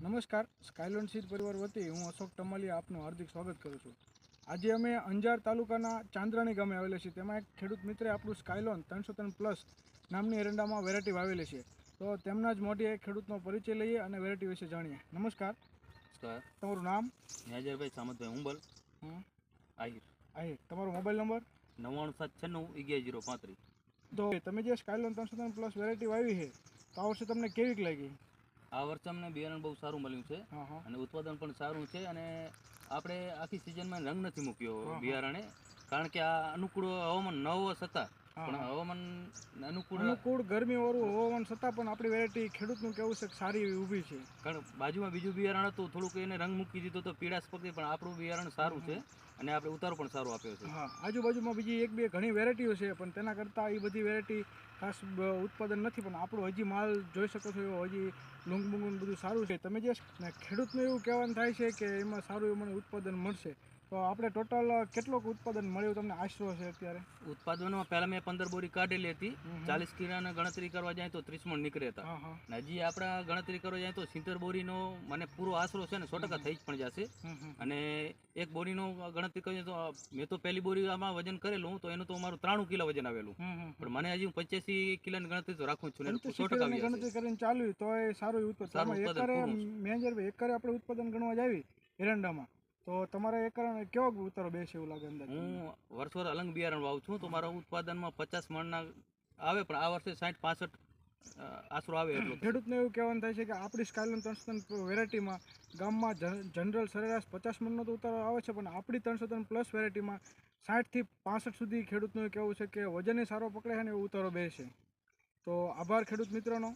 નમસ્કાર Skylon seed પરિવાર વતી હું અશોક ટમાલિયા આપનું હાર્દિક સ્વાગત કરું છું. આજે અમે અંજાર તાલુકાના ચાંદ્રાણી ગામે આવેલા છીએ. તેમાં એક ખેડૂત મિત્રે આપણું સ્કાયલોન ત્રણસો ત્રણ પ્લસ નામની એરંડામાં વેરાયટી વાવેલી છે. તો તેમના જ મોઢે એક ખેડૂતનો પરિચય લઈએ અને વેરાયટી વિશે જાણીએ. નમસ્કાર. નમસ્કાર. તમારું નામ? ન્યાજરભાઈ સામતભાઈ ઉંબલ હમ, આહિર. આહિર. તમારો મોબાઈલ નંબર? નવ્વાણું સાત છન્નું અગિયાર જીરો પાંત્રીસ. તો તમે જે સ્કાયલોન ત્રણસો ત્રણ પ્લસ વેરાયટી વાવી છે તો આ વર્ષે તમને કેવીક લાગી? આ વર્ષે અમને બિયારણ બહુ સારું મળ્યું છે. અને ઉત્પાદન પણ સારું છે અને આપણે આખી સિઝનમાં રંગ નથી મૂક્યો. બિયારણે. કારણ કે આ અનુકૂળ હવામાન ન હોવા છતાં પણ હવામાન અનુકૂળ અનુકૂળ ગરમી વાળું હવામાન છતાં પણ આપણી વેરાયટી ખેડૂતનું કેવું છે કે સારી એવી ઊભી છે. કારણ બાજુમાં બીજું બિયારણ હતું થોડુંક એને રંગ મૂકી દીધો તો પીળાશ પકડી પણ આપણું બિયારણ સારું છે અને આપણે ઉતારો પણ સારો આપ્યો છે. હા આજુબાજુમાં બીજી એક બે ઘણી વેરાયટીઓ છે પણ તેના કરતાં એ બધી વેરાયટી ખાસ ઉત્પાદન નથી પણ આપણું હજી માલ જોઈ શકો છો એવો હજી લૂંગ બુંગ બધું સારું છે. તમે જે ખેડૂતનું એવું કહેવાનું થાય છે કે એમાં સારું એવું મને ઉત્પાદન મળશે તો આપણે ટોટલ કેટલું ઉત્પાદન મળ્યું? તમને આશરો છે અત્યારે. ઉત્પાદનમાં પહેલા મેં પંદર બોરી કાઢેલી હતી. ચાલીસ કિલોની ગણતરી કરવા જાય તો ત્રીસ મણ નીકળે હતા. હા હા. અને હજી આપણા ગણતરી કરવા જાય તો સિત્તેર બોરીનો મને પૂરો આશરો છે ને સો ટકા થઈ જ પણ જશે. અને એક બોરીનો ગણતરી કરીએ તો મેં તો પહેલી બોરી આમાં વજન કરેલું તો એનું તો મારું ત્રાણું કિલો વજન આવેલું. પણ મને હજી પંચ્યાસી કિલોની ગણતરી તો રાખું છું સો ટકા ગણતરી કરીને ચાલ્યું તો એ સારું ઉત્પાદન મેનેજર એકરે આપણે ઉત્પાદન ગણવા જાવી એરંડામાં. તો તમારે એકરણ કેવો ઉતારો બેસે એવું લાગે અંદર હું વર્ષ વર્ષ અલંગ બિયારણ વાવું છું તો મારા ઉત્પાદનમાં પચાસ મણના આવે પણ આ વર્ષે સાઠ પાસઠ આશરો આવે એટલો. ખેડૂતને એવું કહેવાનું થાય છે કે આપણી સ્કાયલન ત્રણસો વેરાયટીમાં ગામમાં જન- જનરલ સરેરાશ પચાસ મણનો તો ઉતારો આવે છે પણ આપણી ત્રણસો ત્રણ પ્લસ વેરાયટીમાં સાઠથી પાસઠ સુધી ખેડૂતનું કહેવું છે કે વજને સારો પકડે છે ને એવો ઉતારો બેસે. તો આભાર ખેડૂત મિત્રોનો.